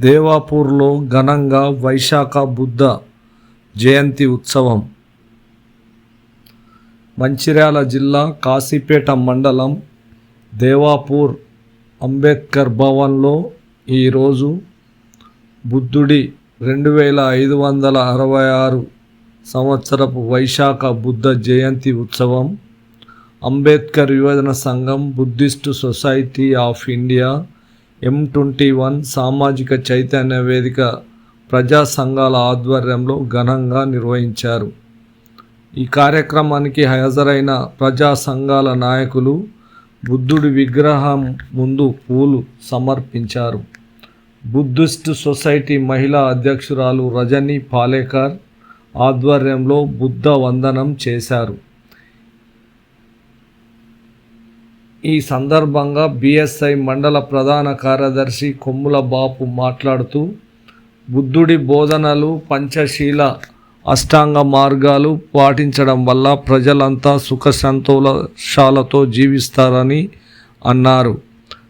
దేవాపూర్లో ఘనంగా వైశాఖ బుద్ధ జయంతి ఉత్సవం. మంచిర్యాల జిల్లా కాశీపేట మండలం దేవాపూర్ అంబేద్కర్ భవన్లో ఈరోజు బుద్ధుడి రెండు వేల ఐదు వందల అరవై ఆరు సంవత్సరపు వైశాఖ బుద్ధ జయంతి ఉత్సవం. అంబేద్కర్ యువజన సంఘం Buddhist society of India M twenty one సామాజిక చైతన్య వేదిక ప్రజా సంఘాల ఆధ్వర్యంలో ఘనంగా నిర్వహించారు. ఈ కార్యక్రమానికి హాజరైన ప్రజా సంఘాల నాయకులు బుద్ధుడి విగ్రహం ముందు పూలు సమర్పించారు. బుద్ధిస్ట్ సొసైటీ మహిళా అధ్యక్షురాలు రజనీ పాలేకర్ ఆధ్వర్యంలో బుద్ధ వందనం చేశారు. ఈ సందర్భంగా బిఎస్ఐ మండల ప్రధాన కార్యదర్శి కొమ్ముల బాపు మాట్లాడుతూ బుద్ధుడి బోధనలు పంచశీల అష్టాంగ మార్గాలు పాటించడం వల్ల ప్రజలంతా సుఖ సంతోషాలతో జీవిస్తారని అన్నారు.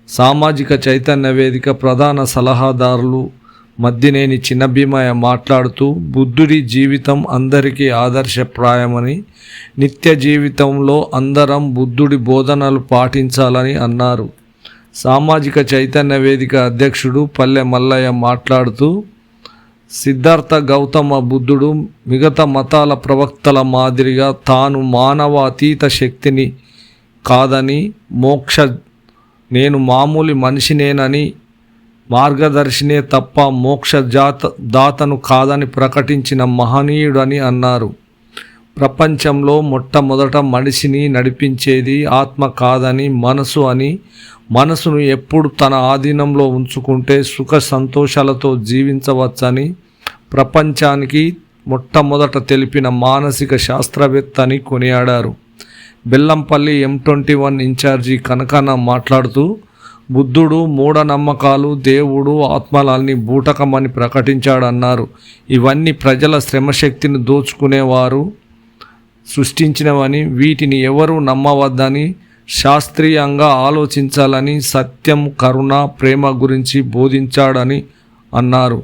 సామాజిక చైతన్య వేదిక ప్రధాన సలహాదారులు మద్దినేని చిన్నభీమయ్య మాట్లాడుతూ బుద్ధుడి జీవితం అందరికీ ఆదర్శప్రాయమని నిత్య జీవితంలో అందరం బుద్ధుడి బోధనలు పాటించాలని అన్నారు. సామాజిక చైతన్య వేదిక అధ్యక్షుడు పల్లె మల్లయ్య మాట్లాడుతూ సిద్ధార్థ గౌతమ బుద్ధుడు మిగతా మతాల ప్రవక్తల మాదిరిగా తాను మానవ అతీత శక్తిని కాదని మోక్ష నేను మామూలు మనిషినేనని మార్గదర్శినే తప్ప మోక్ష జాత దాతను కాదని ప్రకటించిన మహనీయుడని అన్నారు. ప్రపంచంలో మొట్టమొదట మనిషిని నడిపించేది ఆత్మ కాదని మనసు అని మనసును ఎప్పుడు తన ఆధీనంలో ఉంచుకుంటే సుఖ సంతోషాలతో జీవించవచ్చని ప్రపంచానికి మొట్టమొదట తెలిపిన మానసిక శాస్త్రవేత్త అని కొనియాడారు. Bellampalli M twenty one incharge కనకన మాట్లాడుతూ బుద్ధుడు మూఢనమ్మకాలు దేవుడు ఆత్మలాల్ని బూటకమని ప్రకటించాడన్నారు. ఇవన్నీ ప్రజల శ్రమశక్తిని దోచుకునేవారు సృష్టించినవని వీటిని ఎవరు నమ్మవద్దని శాస్త్రీయంగా ఆలోచించాలని సత్యం కరుణ ప్రేమ గురించి బోధించాడని అన్నారు.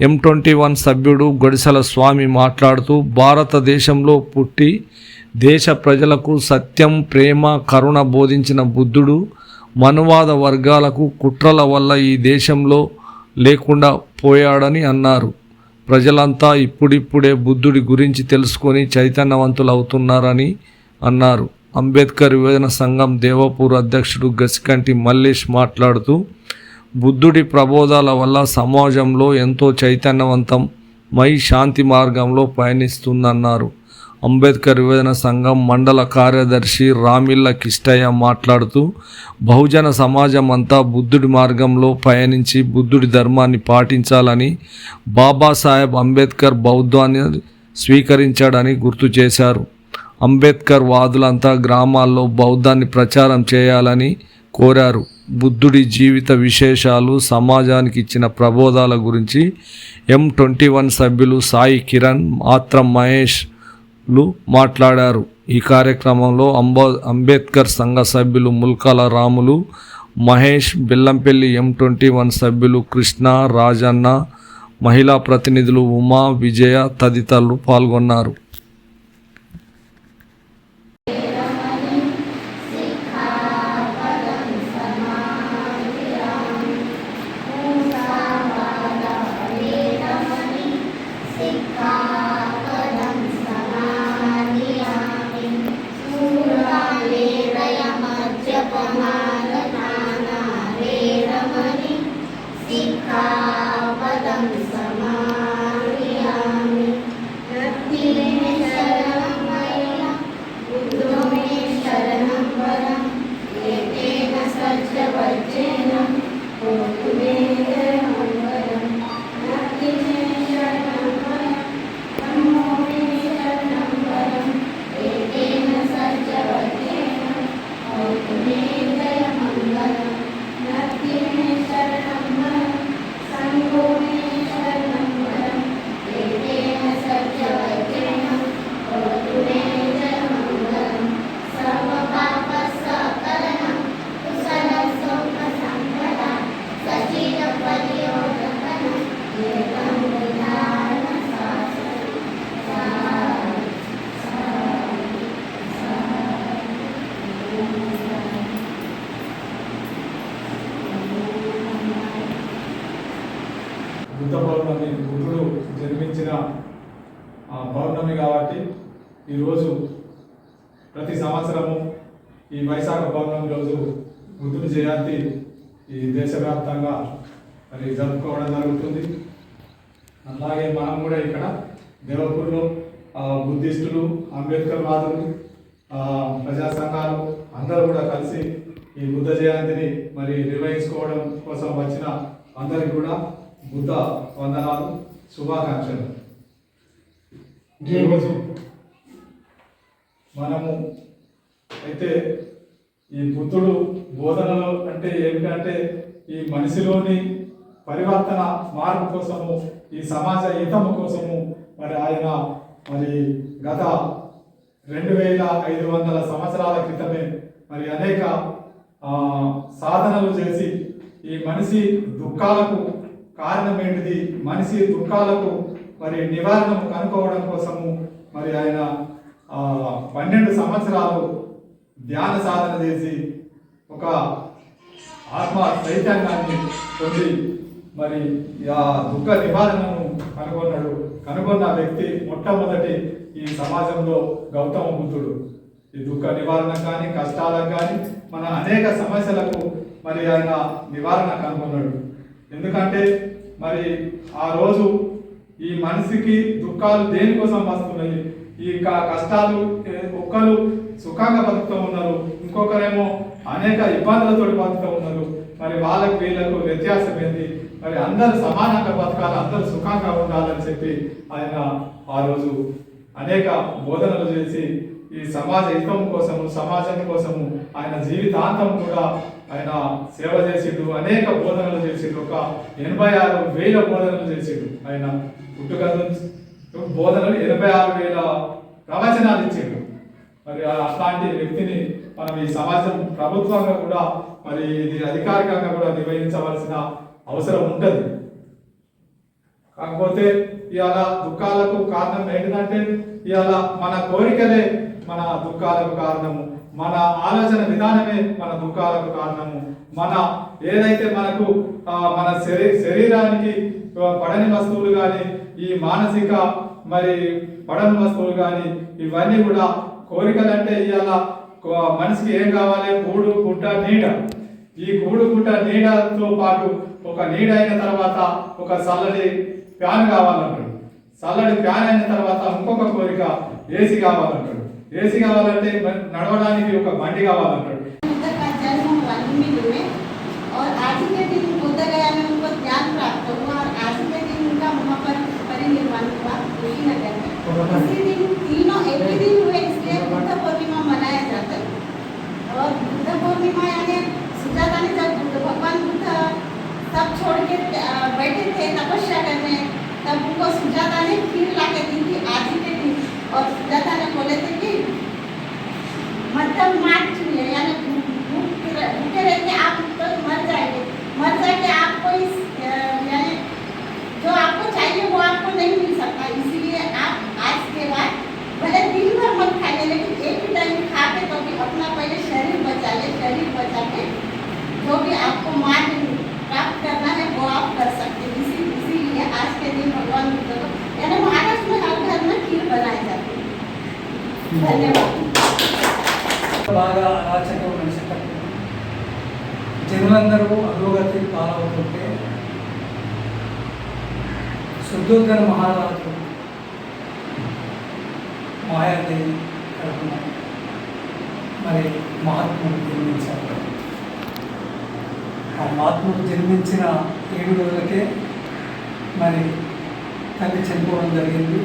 ఎం ట్వంటీ వన్ సభ్యుడు గొడిసెల స్వామి మాట్లాడుతూ భారతదేశంలో పుట్టి దేశ ప్రజలకు సత్యం ప్రేమ కరుణ బోధించిన బుద్ధుడు మనువాద వర్గాలకు కుట్రల వల్ల ఈ దేశంలో లేకుండా పోయాడని అన్నారు. ప్రజలంతా ఇప్పుడిప్పుడే బుద్ధుడి గురించి తెలుసుకొని చైతన్యవంతులు అవుతున్నారని అన్నారు. అంబేద్కర్ యువజన సంఘం దేవపూర్ అధ్యక్షుడు గసికంటి మల్లేష్ మాట్లాడుతూ బుద్ధుడి ప్రబోధాల వల్ల సమాజంలో ఎంతో చైతన్యవంతం మై శాంతి మార్గంలో పయనిస్తుందన్నారు. అంబేద్కర్ యువజన సంఘం మండల కార్యదర్శి రామిళ్ళ కిష్టయ్య మాట్లాడుతూ బహుజన సమాజం అంతా బుద్ధుడి మార్గంలో పయనించి బుద్ధుడి ధర్మాన్ని పాటించాలని బాబాసాహెబ్ అంబేద్కర్ బౌద్ధాన్ని స్వీకరించాడని గుర్తు చేశారు. అంబేద్కర్ వాదులంతా గ్రామాల్లో బౌద్ధాన్ని ప్రచారం చేయాలని కోరారు. బుద్ధుడి జీవిత విశేషాలు సమాజానికి ఇచ్చిన ప్రబోధాల గురించి ఎం ట్వంటీ వన్ సభ్యులు సాయి కిరణ్ మాత్రం మహేష్ లు మాట్లాడారు. ఈ కార్యక్రమంలో అంబా అంబేద్కర్ సంఘ సభ్యులు Mulkala Ramulu Mahesh Bellampalli M twenty one సభ్యులు కృష్ణ రాజన్న మహిళా ప్రతినిధులు ఉమా విజయ తదితరులు పాల్గొన్నారు. దేశవ్యాప్తంగా మరి జరుపుకోవడం జరుగుతుంది. అలాగే మనం కూడా ఇక్కడ దేవపూర్లో బుద్ధిస్టులు అంబేద్కర్ వాదులు ప్రజా సంఘాలు అందరూ కూడా కలిసి ఈ బుద్ధ జయంతిని మరి నిర్వహించుకోవడం కోసం వచ్చిన అందరికి కూడా బుద్ధ వందనాలు శుభాకాంక్షలు. ఈరోజు మనము అయితే ఈ బుద్ధుడు బోధనలు అంటే ఏమిటంటే ఈ మనిషిలోని పరివర్తన మార్పు కోసము ఈ సమాజ హితము కోసము మరి ఆయన మరి గత రెండు వేల ఐదు వందల సంవత్సరాల క్రితమే మరి అనేక సాధనలు చేసి ఈ మనిషి దుఃఖాలకు కారణం ఏంటిది? మనిషి దుఃఖాలకు మరి నివారణ కనుక్కోవడం కోసము మరి ఆయన పన్నెండు సంవత్సరాలు ధ్యాన సాధన చేసి ఒక ఆత్మ చైతన్యాన్ని పొంది మరి ఆ దుఃఖ నివారణను కనుగొన్నాడు. కనుగొన్న వ్యక్తి మొట్టమొదటి ఈ సమాజంలో గౌతమ బుద్ధుడు. ఈ దుఃఖ నివారణ కానీ కష్టాలకు కానీ మన అనేక సమస్యలకు మరి ఆయన నివారణ కనుగొన్నాడు. ఎందుకంటే మరి ఆ రోజు ఈ మనిషికి దుఃఖాలు దేనికోసం వస్తున్నాయి? ఈ కష్టాలు ఒక్కరు సుఖంగా బతుకుతూ ఉన్నారు. ఇంకొకరేమో అనేక ఇబ్బందులతో బతుకుతూ ఉన్నారు. మరి వాళ్ళకి వీళ్ళకు వ్యత్యాసం ఏంది మరి అందరూ సమానంగా బతకాలి అందరూ సుఖంగా ఉండాలని చెప్పి ఆయన ఆ రోజు అనేక బోధనలు చేసి ఈ సమాజ హితం కోసము సమాజం కోసము ఆయన జీవితాంతం కూడా ఆయన సేవ చేసిండు. అనేక బోధనలు చేసిండు. ఒక ఎనభై ఆరు వేల బోధనలు చేసిండు ఆయన. పుట్టుక బోధనలు ఎనభై ఆరు వేల ప్రవచనాలు ఇచ్చిండు. మరి ఆ- అట్లాంటి వ్యక్తిని మనం ఈ సమాజం ప్రభుత్వంగా కూడా మరి ఇది అధికారికంగా కూడా నిర్వహించవలసిన అవసరం ఉంటుంది. కాకపోతే ఇవాళ దుఃఖాలకు కారణం ఏంటంటే ఇవాళ మన కోరికలే మన దుఃఖాలకు కారణము. మన ఆలోచన విధానమే మన దుఃఖాలకు కారణము. మన ఏదైతే మనకు మన శరీ శరీరానికి పడని వస్తువులు కానీ ఈ మానసిక మరి పడని వస్తువులు కానీ ఇవన్నీ కూడా కోరికలు అంటే ఇవాళ మనిషికి ఏం కావాలి కూడు గుడ్డ నీడ ఈ కూడు గుడ్డ నీడతో పాటు ఒక నీడ అయిన తర్వాత ఒక చల్లటి ఫ్యాన్ కావాలంటాడు చల్లటి ఫ్యాన్ అయిన తర్వాత ఇంకొక కోరిక ఏసీ కావాలంటాడు ఏసీ కావాలంటే మరి నడవడానికి ఒక బండి కావాలంటాడు बुद्ध का जन्म वाल्मीकि में और आज के दिन बुद्ध गया में उनको ज्ञान प्राप्त हुआ और आज के दिन उनका वहाँ पर परिनिर्वाण हुआ कुशीनगर में इसी दिन तीनों एक ही दिन हुए इसलिए बुद्ध पूर्णिमा मनाया जाता है और बुद्ध पूर्णिमा यानी सुजाता ने जब बुद्ध भगवान बुद्ध सब छोड़ के बैठे थे तपस्या करने तब उनको सुजाता ने खीर ला के दी थी आज के दिन और सुजाता ने बोले थे कि मध्यम मार्ग चुनिए यानी भूख- भूख जो भी आपको मार्ग प्राप्त करना है वो आप कर सकते हैं इसी इसीलिए आज के दिन भगवान बुद्ध को यानी महाराष्ट्र में हर घर में खीर बनाई जाती है धन्यवाद బాగా అరాచకం నడిచేటప్పుడు జనులందరూ అధోగతి పాలవుతుంటే శుద్ధోద్ధర మహారాజు మాయాదేవి కడుపున మరి మహాత్ముడు జన్మించారు ఆ మహాత్ముడు జన్మించిన ఏడు రోజులకే మరి తల్లి చనిపోవడం జరిగింది.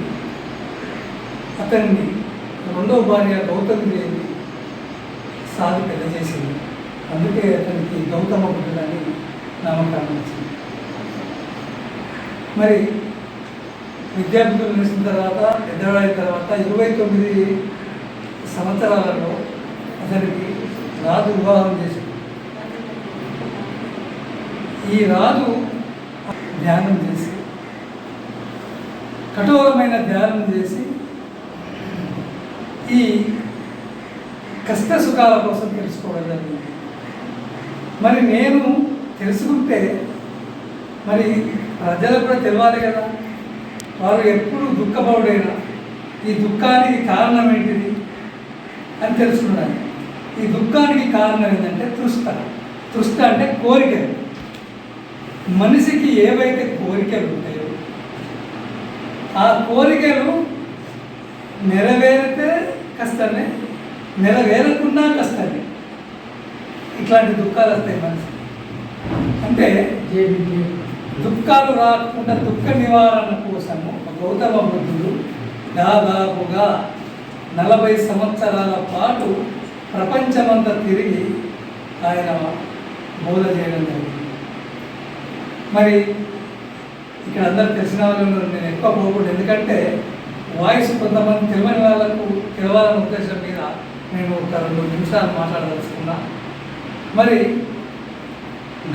అతన్ని రెండవ భార్య గౌతమి దేవి సాధి పెద్ద చేసింది అందుకే అతనికి గౌతమ బుద్ధుడని నామకరణం వచ్చింది. మరి విద్యార్థులు నిలిచిన తర్వాత పెద్దవాళ్ళైన తర్వాత ఇరవై తొమ్మిది సంవత్సరాలలో అతనికి రాజు వివాహం చేసింది ఈ రాజు ధ్యానం చేసి కఠోరమైన ధ్యానం చేసి ఈ కష్ట సుఖాల కోసం తెలుసుకోవడం జరిగింది. మరి నేను తెలుసుకుంటే మరి ప్రజలకు కూడా తెలియాలి కదా. వారు ఎప్పుడు దుఃఖపౌడైనా ఈ దుఃఖానికి కారణం ఏంటిది అని తెలుసుకున్నాను. ఈ దుఃఖానికి కారణం ఏంటంటే తృష్ట. తృష్ట అంటే కోరికలు మనిషికి ఏవైతే కోరికలు ఉంటాయో ఆ కోరికలు నెరవేరితే కష్టమే నెరవేరకుండా కష్టమే. ఇట్లాంటి దుఃఖాలు వస్తాయి మనిషి అంటే దుఃఖాలు రాకుండా దుఃఖ నివారణ కోసము గౌతమ బుద్ధుడు దాదాపుగా నలభై సంవత్సరాల పాటు ప్రపంచమంతా తిరిగి ఆయన బోధ చేయడం జరిగింది. మరి ఇక్కడ అందరూ తెలిసిన వాళ్ళు నేను ఎక్కువ పోకూడదు. ఎందుకంటే వాయిస్ కొంతమంది తెలియని వాళ్ళకు తెలవాలనే ఉద్దేశం మీద నేను ఒక రెండు నిమిషాలు మాట్లాడదలుచుకున్నా. మరి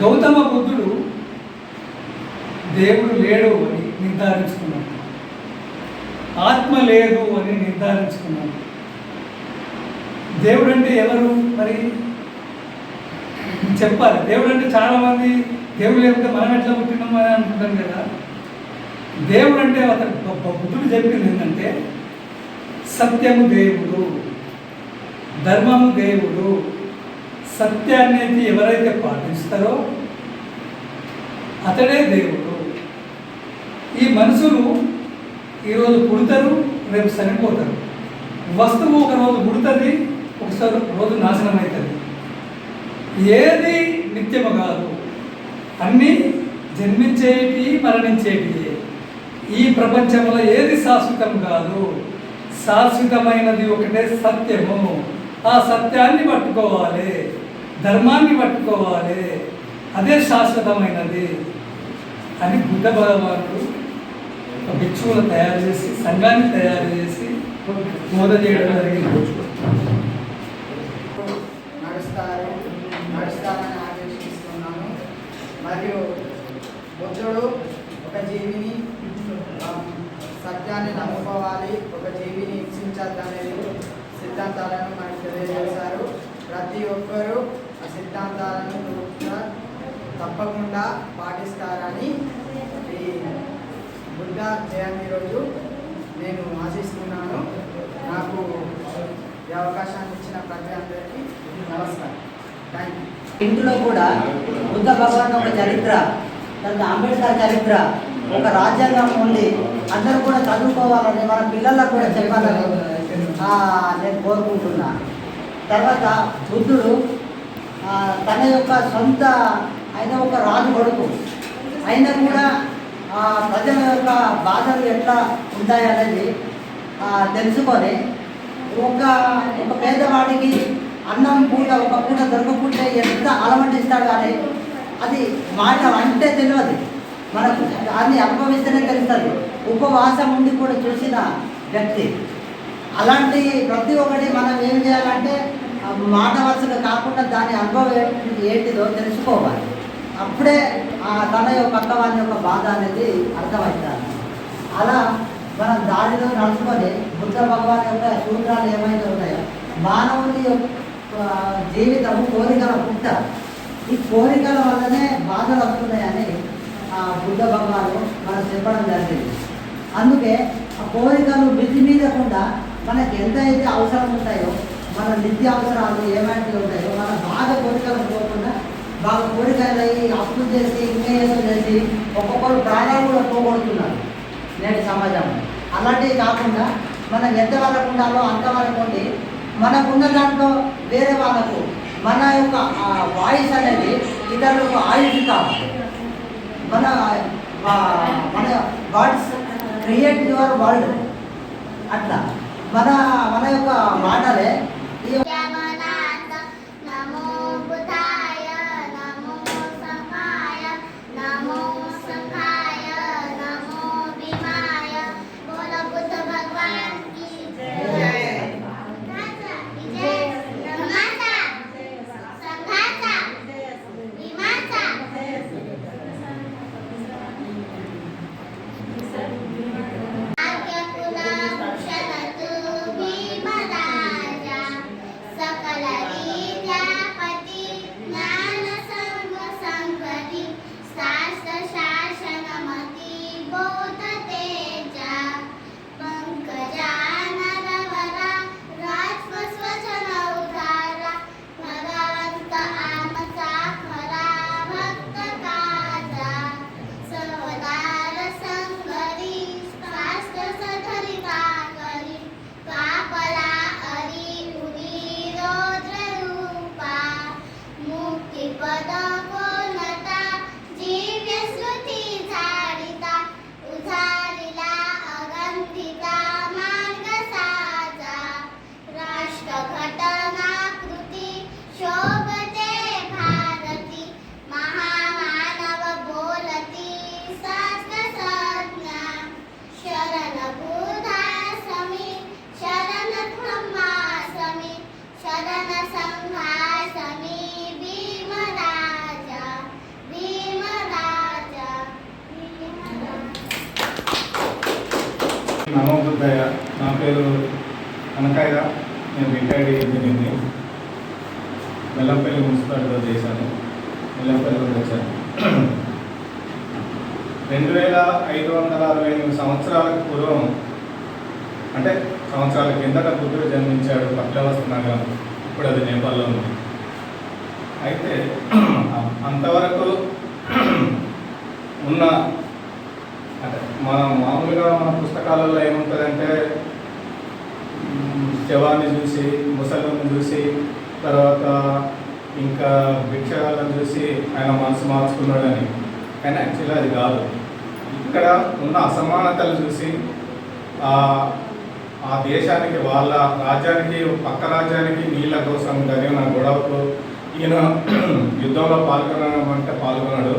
గౌతమ బుద్ధుడు దేవుడు లేడు అని నిర్ధారించుకున్నాడు. ఆత్మ లేదు అని నిర్ధారించుకున్నాడు. దేవుడు అంటే ఎవరు? మరి చెప్పాలి. దేవుడు అంటే చాలామంది దేవుడు లేకపోతే మనం ఎట్లా పుట్టినాం అని అనుకుంటాం కదా? దేవుడు అంటే అతను బుద్ధుడు చెప్పింది ఏంటంటే సత్యము దేవుడు ధర్మము దేవుడు సత్యాన్ని ఎవరైతే పాటిస్తారో అతడే దేవుడు. ఈ మనుషులు ఈరోజు పుడతారు రేపు చనిపోతారు. వస్తువు ఒక రోజు పుడుతుంది ఒకసారి రోజు నాశనం అవుతుంది ఏది నిత్యము కాదు. అన్నీ జన్మించేటి మరణించేటి ఈ ప్రపంచంలో ఏది శాశ్వతం కాదు? శాశ్వతమైనది ఒకటే సత్యము. ఆ సత్యాన్ని పట్టుకోవాలి. ధర్మాన్ని పట్టుకోవాలి. అదే శాశ్వతమైనది అని బుద్ధ భగవానుడు భిక్షువులు తయారు చేసి సంఘాన్ని తయారు చేసి బోధ చేయడం జరిగింది. మరియు బుద్ధుడు ఒక జీవిని సత్యాన్ని నమ్ముకోవాలి. ఒక జీవిని హింసించద్దనేది సిద్ధాంతాలను మనకు తెలియజేశారు. ప్రతి ఒక్కరూ ఆ సిద్ధాంతాలను తప్పకుండా పాటిస్తారని ఈ బుద్ధ జయంతి రోజు నేను ఆశిస్తున్నాను. నాకు ఈ అవకాశాన్ని ఇచ్చిన ప్రతి అందరికీ నమస్కారం. థ్యాంక్ యూ ఇంట్లో కూడా బుద్ధ భగవాన్ ఒక చరిత్ర తర్వాత అంబేద్కర్ చరిత్ర ఒక రాజ్యాంగం ఉంది. అందరూ కూడా చదువుకోవాలని మన పిల్లలకు కూడా చెప్పాలని నేను కోరుకుంటున్నా. తర్వాత బుద్ధుడు తన యొక్క సొంత ఆయన ఒక రాజు కొడుకు. అయినా కూడా ప్రజల యొక్క బాధలు ఎట్లా ఉంటాయనేది తెలుసుకొని ఒక ఒక పేదవాడికి అన్నం పూట ఒక పూట దొరకకుంటే ఎంత అలమటిస్తాడు కానీ అది మాట అంటే తెలియదు. మనకు దాన్ని అనుభవిస్తేనే తెలుస్తుంది. ఉపవాసం ఉండి కూడా చూసిన వ్యక్తి. అలాంటి ప్రతి ఒక్కటి మనం ఏం చేయాలంటే మాట వరుసగా కాకుండా దాని అనుభవం ఏంటిదో తెలుసుకోవాలి. అప్పుడే ఆ తన యొక్క పక్క వాళ్ళ యొక్క బాధ అనేది అర్థమవుతుంది. అలా మనం దారిలో నడుచుకొని బుద్ధ భగవాన్ యొక్క సూత్రాలు ఏమైతే ఉన్నాయో మానవుని యొక్క జీవితము కోరికల పుట్ట ఈ కోరికల వల్లనే బాధలు వస్తున్నాయని ఆ బుద్ధ భగవాను మనం చెప్పడం జరిగింది. అందుకే ఆ కోరికలు మితి మీదకుండా మనకి ఎంతైతే అవసరం ఉంటాయో మన నిత్య అవసరాలు ఏమైతే ఉంటాయో మన బాగా కోరికలు పోకుండా బాగా కోరికలు అయ్యి అప్పులు చేసి ఇంకేదో చేసి ఒక్కొక్కరు ప్రాణాలు కూడా పోగొడుతున్నారు నేటి సమాజం అలాంటివి కాకుండా మనం ఎంత వరకు ఉండాలో అంతవరకు ఉండి మనకున్న దాంట్లో వేరే వాళ్ళకు మన యొక్క వాయిస్ అనేది ఇతరులకు ఆయుష్ మన మన వాట్స్ క్రియేట్ యువర్ వరల్డ్. అట్లా. మన మన యొక్క బెల్లంపల్లిలో రెండు వేల ఐదు వందల అరవై ఎనిమిది సంవత్సరాలకు పూర్వం అంటే సంవత్సరాల కిందట బుద్ధుడు జన్మించాడు పట్లవస్తు నగరం. ఇప్పుడు అది నేపాల్లో ఉంది. అయితే అంతవరకు ఉన్న అంటే మన మామూలుగా మన పుస్తకాలలో ఏముంటుందంటే శవాన్ని చూసి ముసలిని చూసి తర్వాత ఇంకా భిక్షగాళ్ళని చూసి ఆయన మనసు మార్చుకున్నాడని. కానీ యాక్చువల్గా అది కాదు. ఇక్కడ ఉన్న అసమానతలు చూసి ఆ దేశానికి వాళ్ళ రాజ్యానికి పక్క రాజ్యానికి నీళ్ళ కోసం జరిగిన గొడవకు ఈయన యుద్ధంలో పాల్గొనమంటే పాల్గొన్నాడు.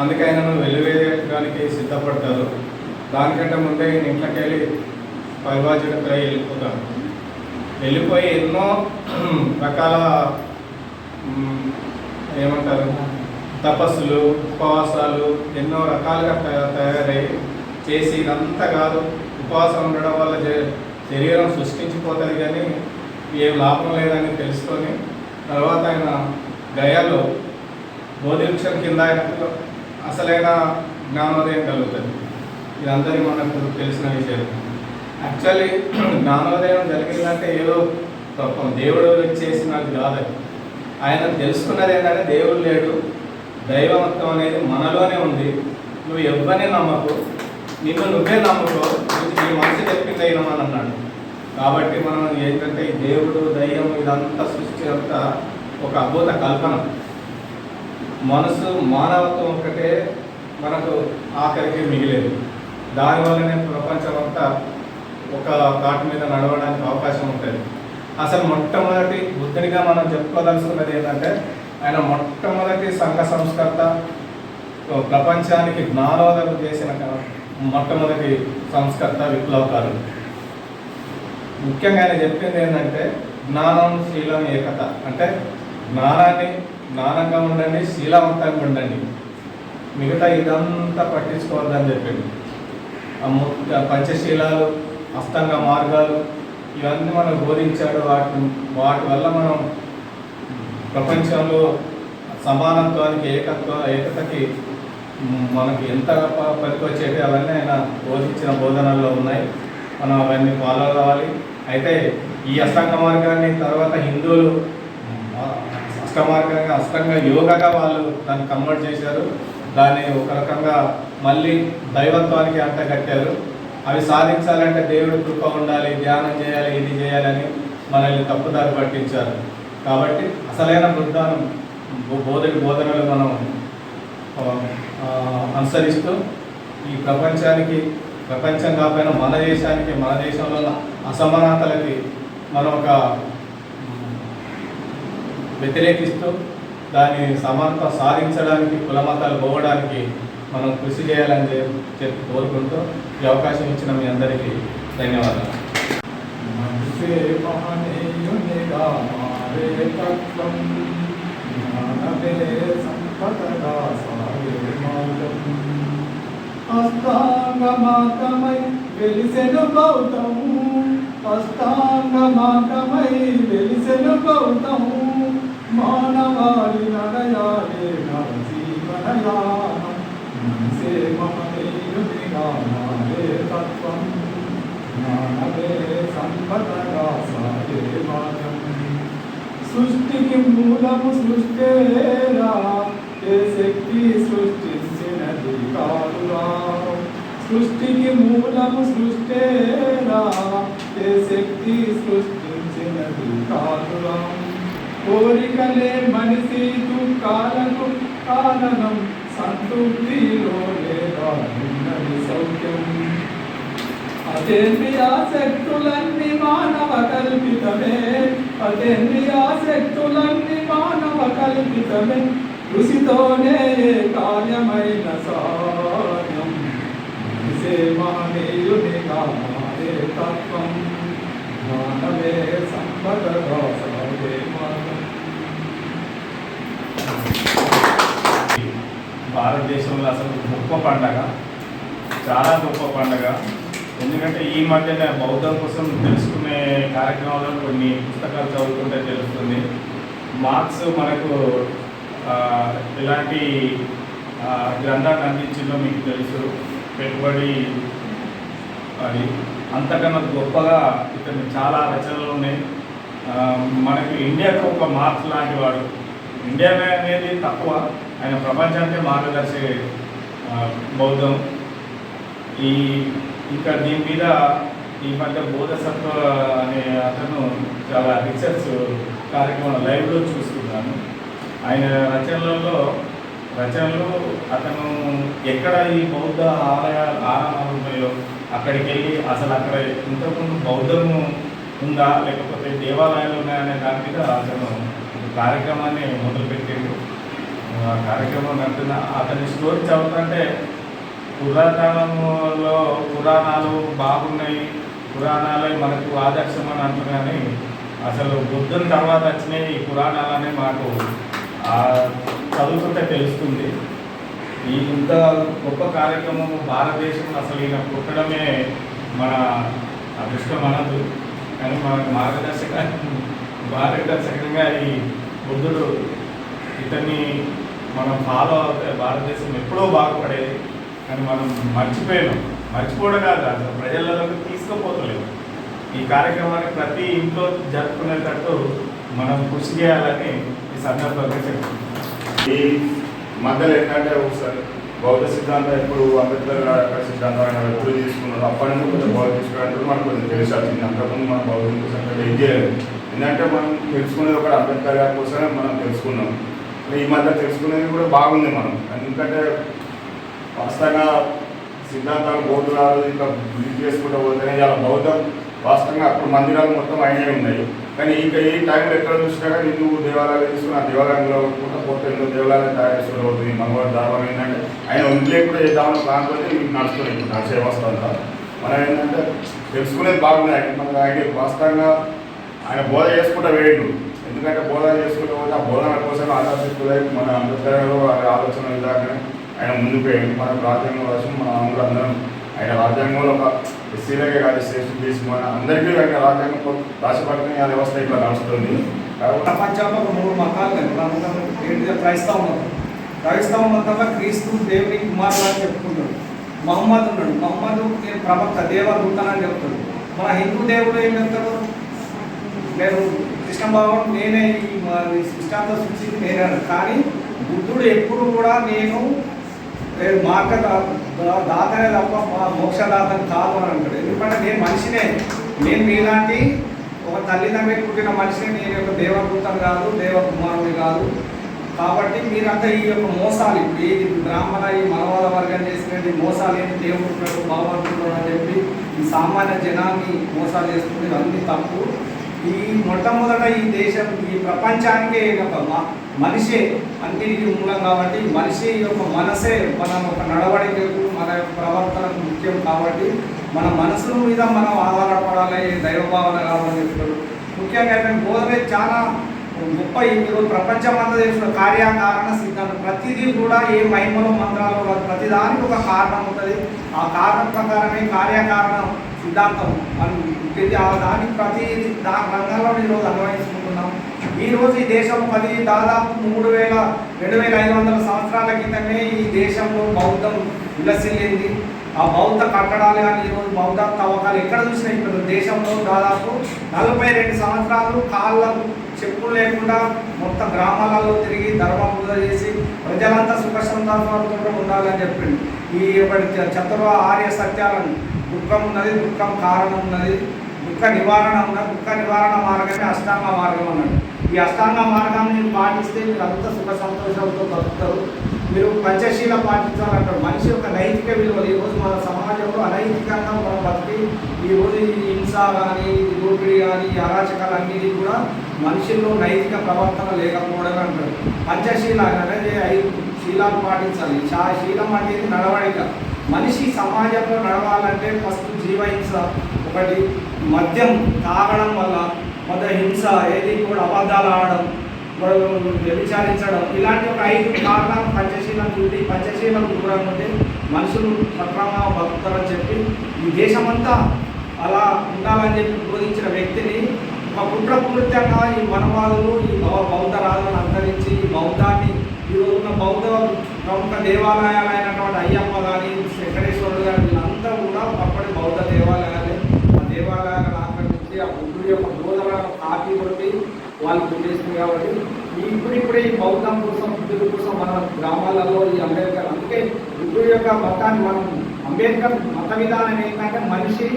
అందుకే ఆయనను వెలివేయడానికి సిద్ధపడతారు దానికంటే ముందే ఈయన ఇంట్లోకి వెళ్ళి పరివాజుడిపై వెళ్ళిపోతాడు. వెళ్ళిపోయి ఎన్నో రకాల ఏమంటారు? తపస్సులు ఉపవాసాలు ఎన్నో రకాలుగా తయ- తయారై చేసి ఇదంతా కాదు. ఉపవాసం ఉండడం వల్ల శరీరం సృష్టించిపోతుంది కానీ ఏం లాభం లేదని తెలుసుకొని తర్వాత ఆయన గయాలో బోధివృక్షం కింద ఆయనకు అసలైన జ్ఞానోదయం కలుగుతుంది. ఇదందరికీ మనకు తెలిసిన విషయం. యాక్చువల్లీ జ్ఞానోదయం జరిగిందంటే ఏదో పాపం దేవుడు చేసినది కాదు ఆయన తెలుసుకున్నది ఏంటంటే దేవుడు లేడు. దైవమత్వం అనేది మనలోనే ఉంది. నువ్వు ఎవ్వరిని నమ్మకు. నిన్ను నువ్వే నమ్ముకో. నీ మనసు చెప్పింది అయినమని అన్నాడు. కాబట్టి మనం ఏంటంటే ఈ దేవుడు దయ్యం ఇదంతా సృష్టి అంతా ఒక అద్భుత కల్పన. మనసు మానవత్వం ఒక్కటే మనకు ఆఖరికి మిగిలేదు. దానివల్లనే ప్రపంచం అంతా ఒక కాటు మీద నడవడానికి అవకాశం ఉంటుంది. అసలు మొట్టమొదటి బుద్ధునిగా మనం చెప్పుకోదలుచుకున్నది ఏంటంటే ఆయన మొట్టమొదటి సంఘ సంస్కర్త ప్రపంచానికి జ్ఞానోదయం చేసిన మొట్టమొదటి సంస్కర్త విప్లవకారుడు. ముఖ్యంగా ఆయన చెప్పింది ఏంటంటే జ్ఞానం శీలం ఏకత. అంటే జ్ఞానాన్ని జ్ఞానంగా ఉండండి శీలవంతంగా ఉండండి. మిగతా ఇదంతా పట్టించుకోవద్దని చెప్పింది. ఆ ము- పంచశీలాలు అష్టాంగ మార్గాలు ఇవన్నీ మనం బోధించాడు వాటి వాటి వల్ల మనం ప్రపంచంలో సమానత్వానికి ఏకత్వ ఏకతకి మనకి ఎంత పనికొచ్చేది పనికొచ్చేవి అవన్నీ ఆయన బోధించిన బోధనల్లో ఉన్నాయి. మనం అవన్నీ ఫాలో కావాలి. అయితే ఈ అష్టాంగ మార్గాన్ని తర్వాత హిందువులు అష్టమార్గంగా అష్టంగా యోగగా వాళ్ళు దాన్ని కన్వర్ట్ చేశారు. దాన్ని ఒక రకంగా మళ్ళీ దైవత్వానికి అంట కట్టారు అవి సాధించాలంటే దేవుడి కృప ఉండాలి ధ్యానం చేయాలి ఇది చేయాలని మనల్ని తప్పుదారి పట్టించారు. కాబట్టి అసలైన బృందానం బోధని బోధనలు మనం అనుసరిస్తూ ఈ ప్రపంచానికి ప్రపంచం కాకపోయినా మన దేశానికి మన దేశంలో ఉన్న అసమానతలకి మనం ఒక వ్యతిరేకిస్తూ దాని సమానత సాధించడానికి కులమతాలు పోవడానికి మనం కృషి చేయాలని చెప్పి చెప్పి కోరుకుంటూ ఈ అవకాశం ఇచ్చిన మీ అందరికీ ధన్యవాదాలు. మనసే మారే తత్వం జ్ఞానమే సంపదగా సాగే మార్గం. అష్టాంగమాతమై వెలిసెను గౌతము అష్టాంగమాతమై వెలిసెను గౌతము. మానవాళి నడయాలే నరజీవనయానం మనసే తత్వం జ్ఞానమే సంపదగా సాగే మార్గం సృష్టికి మూలము సృష్టేరా ఏ శక్తి సృష్టించినది కాదురా. సృష్టికి మూలము సృష్టేరా ఏ శక్తి సృష్టించినది కాదురా. కోరికలే మనిషి దుఃఖాలకు కారణం సంతృప్తిలో లేదా ఉన్నది సౌఖ్యం అదేమి ఆసక్తులన్నీ మానవ కల్పితమే. అదేమి ఆసక్తులన్నీ మానవ కల్పితమే. కృషితోనే కార్యమైన సాయం. సే మహనీయునిగా తత్వం. మానవే సంపద సాగే వందే భారతదేశంలో అసలు గొప్ప పండగ. చాలా గొప్ప పండగ. ఎందుకంటే ఈ మధ్యన బౌద్ధం కోసం తెలుసుకునే కార్యక్రమాల్లో కొన్ని పుస్తకాలు చదువుతుంటే తెలుస్తుంది. మార్క్స్ మనకు ఎలాంటి గ్రంథాన్ని అందించిందో మీకు తెలుసు. పెట్టుబడి అది అంతకన్నా గొప్పగా ఇతను చాలా రచనలు ఉన్నాయి. మనకు ఇండియాకు ఒక మార్క్స్ లాంటి వాడు. ఇండియా అనేది తక్కువ. ఆయన ప్రపంచానికే మార్గదర్శి బౌద్ధం. ఈ ఇంకా దీని మీద ఈ మధ్య బోధసత్వ అనే అతను చాలా రీసెర్చ్ కార్యక్రమం లైవ్లో చూస్తున్నాను. ఆయన రచనలలో రచనలు అతను ఎక్కడ ఈ బౌద్ధ ఆలయాలు ఆరామాలు ఉన్నాయో అక్కడికి వెళ్ళి అసలు అక్కడ ఇంతకుముందు బౌద్ధము ఉందా లేకపోతే దేవాలయాలు ఉన్నాయనే దాని మీద అతను కార్యక్రమాన్ని మొదలుపెట్టిండు. కార్యక్రమం నడుతున్న అతని స్టోరీ చదువుతుంటే పురాతనంలో పురాణాలు బాగున్నాయి పురాణాలే మనకు ఆదర్శం అని అంటున్నాను అసలు బుద్ధుని తర్వాత వచ్చినాయి ఈ పురాణాలనే మాకు చదువుకుంటే చదువుతుంటే తెలుస్తుంది. ఈ ఇంత గొప్ప కార్యక్రమం భారతదేశం అసలు ఈయన పుట్టడమే మన అదృష్టం అనదు. కానీ మనకు మార్గదర్శక మార్గదర్శకంగా ఈ బుద్ధుడు ఇతన్ని మనం ఫాలో అవుతే భారతదేశం ఎప్పుడో బాగుపడేది కానీ మనం మర్చిపోయినాం మర్చిపోవడం కాదు అసలు ప్రజలలోకి తీసుకుపోతలేము ఈ కార్యక్రమాన్ని ప్రతి ఇంట్లో జరుపుకునేటట్టు మనం కృషి చేయాలని ఈ సందర్భంగా చెప్తున్నాం. ఈ మధ్యలో ఏంటంటే ఒకసారి బౌద్ధ సిద్ధాంతం ఎప్పుడు అంబేద్కర్ సిద్ధాంతం ఎప్పుడు తీసుకున్నారు అప్పటి నుంచి కొంచెం బౌద్ధ తీసుకున్నట్టు మనకు కొంచెం తెలిసాల్సింది అంతకుముందు మన బౌద్ధం కోసం ఏం ఎందుకంటే మనం తెలుసుకునేది ఒకటి అంబేద్కర్ గారి కోసమే మనం తెలుసుకున్నాం. ఈ మధ్య తెలుసుకునేది కూడా బాగుంది మనం. ఎందుకంటే వాస్తవంగా సిద్ధాంతాలు బౌద్ధులాలు ఇంకా బిల్డ్ చేసుకుంటూ పోతేనే ఇలా బౌద్ధం వాస్తవంగా అప్పుడు మందిరాలు మొత్తం అయినే ఉన్నాయి. కానీ ఇంకా ఈ టైంలో ఎక్కడ చూసినా కానీ హిందూ దేవాలయాలు తీసుకుని ఆ దేవాలయంలో కూడా పోతే ఎన్నో దేవాలయాలు తయారు చేసుకోవడం అవుతుంది మగవారి దారుణం ఏంటంటే ఆయన వదిలే కూడా చేద్దామని ప్లాన్ తోటి మీకు నడుస్తుంది ఇప్పుడు నడిచే వస్తుందా మనం ఏంటంటే తెలుసుకునేది బాగున్నాయి. మన ఆయన వాస్తవంగా ఆయన బోధ చేసుకుంటూ వేయండు. ఎందుకంటే బోధన చేసుకుంటూ పోతే ఆ బోధన కోసం ఆదర్శితులై మన అంబేద్కర్ ఆలోచన విధానం ఆయన ముందుకు మన రాజ్యాంగం కోసం మన అందరూ అందరం ఆయన రాజ్యాంగంలో ఒక ఎస్సీలకే కాదు శ్రేష్ఠ తీసి మన అందరికీ ఆయన రాజ్యాంగం రాష్ట్రపతిని వ్యవస్థ ఇట్లా నడుస్తుంది. ప్రపంచంలో ఒక మూడు మతాలు లేవు. ప్రపంచంలో క్రైస్తవ మతం. క్రైస్తవ మతంలో క్రీస్తు దేవుని కుమారుడు అని చెప్పుకుంటాడు మహమ్మద్ ఉన్నాడు. మహమ్మద్ నేను ప్రవక్త దేవదూతనని చెప్తాడు మన హిందూ దేవుడు ఏం చెప్తాడు? నేను కృష్ణ బాబు నేనే ఈ మా- ఈ సృష్టించి కానీ బుద్ధుడు ఎప్పుడు కూడా నేను మార్గ దాతనే తప్ప మా- మోక్షదాతని కాదు అని అంటాడు. ఎందుకంటే నేను మనిషినే. నేను మీలాంటి ఒక తల్లిదండ్రులు పుట్టిన మనిషిని నేను యొక్క దేవదూతను కాదు దేవకుమారుడు కాదు. కాబట్టి మీరంతా ఈ యొక్క మోసాలు ఇప్పుడు ఏది బ్రాహ్మణ ఈ మనవాద వర్గం చేసినట్టు మోసాలు ఏంటి? దేవుడు బాబా అని చెప్పి ఈ సామాన్య జనాన్ని మోసాలు చేసుకుంటే అన్ని తప్పు. ఈ మొట్టమొదట ఈ దేశం ఈ ప్రపంచానికే ఒక మ- మనిషే అన్నిటికీ మూలం కాబట్టి మనిషి యొక్క మనసే మన ఒక నడవడికకు మన యొక్క ప్రవర్తనకు ముఖ్యం కాబట్టి మన మనసు మీద మనం ఆధారపడాలి దైవభావన కావాలని చెప్తాడు ముఖ్యంగా ఏంటంటే బోధన చాలా గొప్ప ఈరోజు ప్రపంచమంతా చేసిన కార్యకారణ సిద్ధాంతం. ప్రతిదీ కూడా ఏ మహిమలు మంత్రాలు ప్రతిదానికి ప్రతి దానికి ఒక కారణం ఉంటుంది. ఆ కారణం ప్రకారమే కార్యకారణం సిద్ధాంతం అని ఉంటుంది. ఆ దానికి ప్రతి దా రంగంలో ఈరోజు అన్వయించుకుంటున్నాం ఈరోజు ఈ దేశం పది దాదాపు మూడు వేల రెండు వేల ఐదు వందల సంవత్సరాల క్రితమే ఈ దేశంలో బౌద్ధం విలసిల్లింది. ఆ బౌద్ధ కట్టడాలు కానీ ఈరోజు బౌద్ధ తవ్వకాలు ఎక్కడ చూసినా ఇప్పుడు దేశంలో దాదాపు నలభై రెండు సంవత్సరాలు కాళ్ళకు చెప్పులు లేకుండా మొత్తం గ్రామాలలో తిరిగి ధర్మ పూజ చేసి ప్రజలంతా సుఖ సంతోషాలతో ఉండాలని చెప్పింది. ఈ చతుర్వ ఆర్య సత్యాలను దుఃఖం ఉన్నది దుఃఖం కారణం ఉన్నది దుఃఖ నివారణ ఉన్నది దుఃఖ నివారణ మార్గమే అష్టాంగ మార్గం అన్నాడు. ఈ అష్టాంగ మార్గాన్ని మీరు పాటిస్తే మీరు అంత సుఖ సంతోషాలతో బతుకుతారు. మీరు పంచశీల పాటించాలంటారు మనిషి యొక్క నైతిక విలువలు ఈరోజు మన సమాజంలో అనైతికంగా మనం బతికి ఈరోజు ఈ హింస కానీ దోపిడీ కానీ అరాచకాలు అన్నిటి కూడా మనుషుల్లో నైతిక ప్రవర్తన లేకపోవడం అంటారు పంచశీల అనేది ఐదు శీలాలు పాటించాలి. శీలం అనేది నడవడిక. మనిషి సమాజంలో నడవాలంటే ఫస్ట్ జీవహింస ఒకటి మద్యం తాగడం వల్ల మొదటి హింస ఏది కూడా అబద్ధాలు ఆడడం వ్యభిచారించడం ఇలాంటి ఒక ఐదు కారణాలు పంచశీలం చూడి పంచశీలం దూరంగా ఉంటే మనుషులు సక్రమ బతుకుతారని చెప్పి ఈ దేశమంతా అలా ఉండాలని చెప్పి బోధించిన వ్యక్తిని ఒక కుట్రపూరితంగా ఈ వనవాదులు ఈ బౌద్ధ రాజులను అంతరించి ఈ బౌద్ధాన్ని ఈరోజు ఉన్న బౌద్ధ ప్రముఖ దేవాలయాలు అయినటువంటి అయ్యప్ప కానీ వెంకటేశ్వరుడు కానీ వీళ్ళంతా కూడా ఒకప్పటి బౌద్ధ దేవాలయాలే. ఆ దేవాలయాలను ఆక్రమించి ఆ బుద్ధుడి యొక్క బోధనలను కాపీ కొట్టి వాళ్ళు పూజిస్తుంది కాబట్టి ఇప్పుడిప్పుడే ఈ బౌద్ధం కోసం బుద్ధుడి కోసం మన గ్రామాలలో ఈ అంబేద్కర్ అందుకే బుద్ధుడి యొక్క మతాన్ని మనం అంబేద్కర్ మత విధానం ఏంటంటే మనిషి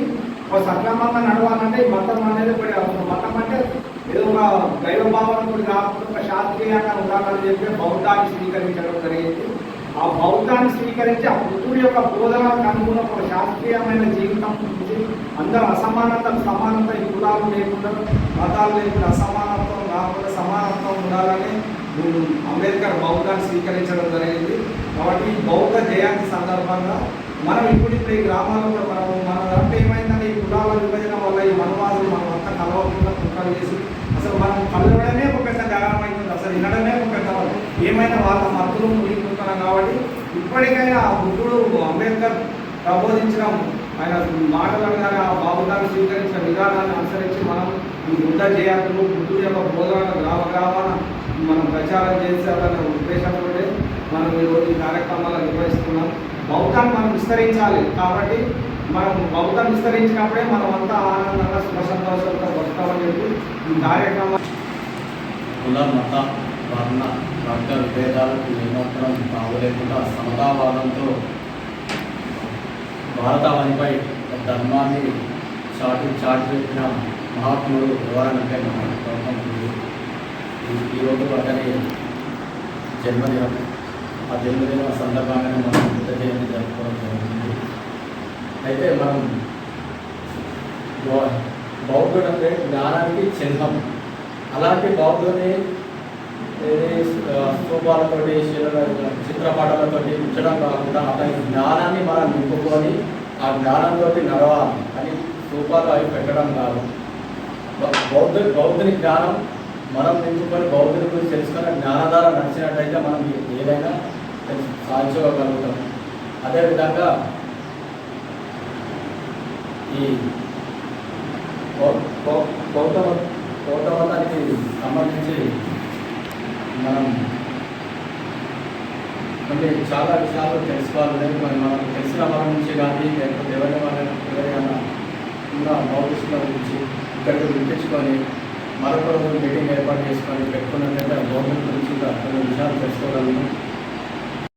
ఒక సక్రమంగా నడవాలంటే ఈ మతం అనేది ఒకటి మతం అంటే ఏదో ఒక దైవ భావనకుడు కాకుండా ఒక శాస్త్రీయంగా ఉండాలని చెప్పి బౌద్ధాన్ని స్వీకరించడం జరిగింది. ఆ బౌద్ధాన్ని స్వీకరించి ఆ బుద్ధుడి యొక్క బోధనకు అనుగుణ ఒక శాస్త్రీయమైన జీవితం నుంచి అందరూ అసమానత సమానత ఈ కులాలు లేకుండా మతాలు లేకుండా అసమానత్వం కాకుండా సమానత్వం ఉండాలని అంబేద్కర్ బౌద్ధాన్ని స్వీకరించడం జరిగింది. కాబట్టి బౌద్ధ జయంతి సందర్భంగా మనం ఇప్పుడు ఇప్పుడు ఈ గ్రామాలలో మనం మన దాంట్లో ఏమైందంటే ఈ కులాల విభజన వల్ల ఈ మనవాదులు మనం అంతా కలవకుండా కుట్రలు చేసి అసలు మనం కలవడమే ఒక పెద్ద గగనం అవుతుంది అసలు వినడమే ఒక పెద్ద ఏమైనా వాళ్ళ మత్తులు మునిగిపోతున్నాం కాబట్టి ఇప్పటికైనా ఆ బుద్ధుడు అంబేద్కర్ ప్రబోధించిన ఆయన మాటలను కానీ ఆ బాబుగారు స్వీకరించిన విధానాన్ని అనుసరించి మనం ఈ బుద్ధ జయంతులు బుద్ధుడు యొక్క బోధనలు గ్రామ గ్రామాన మనం ప్రచారం చేసేయాలనే ఉద్దేశంతో మనం ఈరోజు ఈ కార్యక్రమాలు నిర్వహిస్తున్నాం. బౌద్ధాన్ని మనం విస్తరించాలి కాబట్టి మనం బౌద్ధం విస్తరించినప్పుడే మనం అంతా ఆనందంగా సుఖ సంతోషంతో బతుకామని చెప్పి ఈ కార్యక్రమం కుల మత వర్ణ వర్గ విభేదాలకు ఏమాత్రం తావులేకుండా సమతావాదంతో భారతావనిపై ధర్మాన్ని చాటి చాటి పెట్టిన మహాత్ముడు ఎవరనంటే మన ఈ- ఈరోజు అతని జన్మదినం. ఆ జన్మదినం సందర్భంగానే మనం బుద్ధ జయంతి జరుపుకోవడం జరుగుతుంది అయితే మనం బౌద్ధుడు అంటే జ్ఞానానికి చిహ్నం. అలాంటి బౌద్ధుని ఏది ఆ, స్తూపాలతోటి చిత్రపటాలతోటి ఉంచడం కాకుండా అతని జ్ఞానాన్ని మనం నింపుకొని ఆ జ్ఞానంతో నడవాలి అని స్తూపాలు అవి పెట్టడం కాదు. బౌద్ధ బౌద్ధుని జ్ఞానం మనం నింపుకొని బౌద్ధుని గురించి తెలుసుకొని జ్ఞాన ద్వారా నడిచినట్టయితే మనం ఏదైనా తెలుసు- సాధించుకోగలుగుతాం. అదేవిధంగా ఈ బౌ- బౌ- సంబంధించి మనం కొన్ని చాలా విషయాలు తెలుసుకోవాలి మరి మనకు తెలిసిన వాళ్ళ నుంచి కానీ లేకపోతే ఎవరి వాళ్ళ ఎవరైనా ఉన్న బౌద్ధిస్టుల గురించి ఇక్కడికి వినిపించుకొని మరొక రోజు మీటింగ్ ఏర్పాటు చేసుకొని పెట్టుకున్నట్లయితే గవర్నమెంట్ గురించి కొన్ని విషయాలు తెలుసుకోగలను.